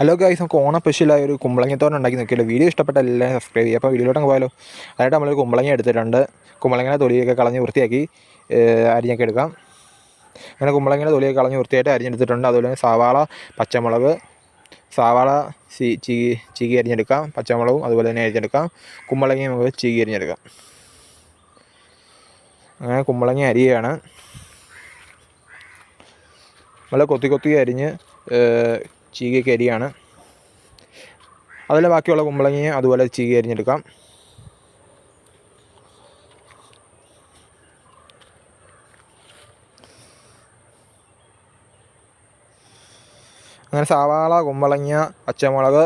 Hello guys നമുക്ക് ഓണ സ്പെഷ്യലായ ഒരു കുമ്പളങ്ങത്തോരൻ ഉണ്ടാക്കി നോക്കിയല്ലോ വീഡിയോ ഇഷ്ടപ്പെട്ട എല്ലാം സബ്സ്ക്രൈബ് ചെയ്യുക. അപ്പോൾ വീഡിയോയിലോട്ട് അങ്ങ് പോയാലോ. അതായിട്ട് നമ്മളൊരു കുമ്പളങ്ങ എടുത്തിട്ടുണ്ട്. കുമ്പളങ്ങനെ തൊലിയൊക്കെ കളഞ്ഞ് വൃത്തിയാക്കി അരിഞ്ഞൊക്കെ എടുക്കാം. അങ്ങനെ കുമ്പളങ്ങയുടെ തൊലിയൊക്കെ കളഞ്ഞ് വൃത്തിയായിട്ട് അരിഞ്ഞെടുത്തിട്ടുണ്ട്. അതുപോലെ തന്നെ സവാള പച്ചമുളക് സവാള ചീ ചീകി ചീകി അരിഞ്ഞെടുക്കാം. പച്ചമുളകും അതുപോലെ തന്നെ അരിഞ്ഞെടുക്കാം. കുമ്പളങ്ങയും നമുക്ക് ചീകി അരിഞ്ഞെടുക്കാം. അങ്ങനെ കുമ്പളങ്ങ അരിയാണ്. നല്ല കൊത്തി കൊത്തി അരിഞ്ഞ് ചീകിയൊക്കെ അരിയാണ് അതുപോലെ ബാക്കിയുള്ള കുമ്പളങ്ങയും അതുപോലെ ചീകി അരിഞ്ഞെടുക്കാം അങ്ങനെ സവാള കുമ്പളങ്ങ പച്ചമുളക്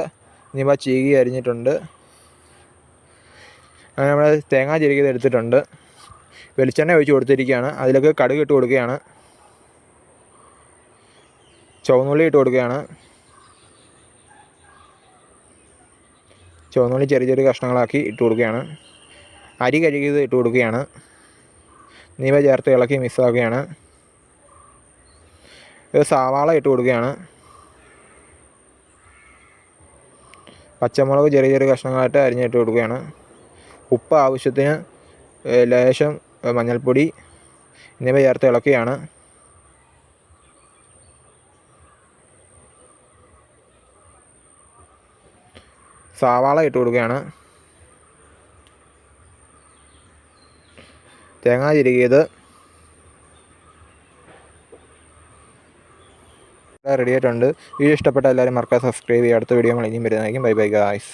എന്നിവ ചീകി അരിഞ്ഞിട്ടുണ്ട് അങ്ങനെ നമ്മൾ തേങ്ങ ചിരിക്കത് എടുത്തിട്ടുണ്ട്. വെളിച്ചെണ്ണ ഒഴിച്ച് കൊടുത്തിരിക്കുകയാണ്. അതിലേക്ക് കടുക് ഇട്ട് കൊടുക്കുകയാണ്. ചുവന്നുള്ളി ഇട്ട് കൊടുക്കുകയാണ്. ചുവന്നുള്ളി ചെറിയ ചെറിയ കഷ്ണങ്ങളാക്കി ഇട്ട് കൊടുക്കുകയാണ്. അരി കഴുകിയത് ഇട്ട് കൊടുക്കുകയാണ്. നീവ ചേർത്ത് ഇളക്കി മിക്സാക്കുകയാണ് ഇത് സവാള ഇട്ട് കൊടുക്കുകയാണ്. പച്ചമുളക് ചെറിയ ചെറിയ കഷ്ണങ്ങളായിട്ട് അരിഞ്ഞിട്ട് കൊടുക്കുകയാണ്. ഉപ്പ് ആവശ്യത്തിന് ലേശം മഞ്ഞൾപ്പൊടി എന്നിവ ചേർത്ത് ഇളക്കുകയാണ്. സവാള ഇട്ട് കൊടുക്കുകയാണ്. തേങ്ങ ചിരുകിയത്. റെഡി ആയിട്ടുണ്ട്. വീഡിയോ ഇഷ്ടപ്പെട്ട എല്ലാവരും മറക്കാതെ സബ്സ്ക്രൈബ് ചെയ്യുക. അടുത്ത വീഡിയോ നമ്മൾ ഇനിയും വരുന്നതായിരിക്കും. Bye bye guys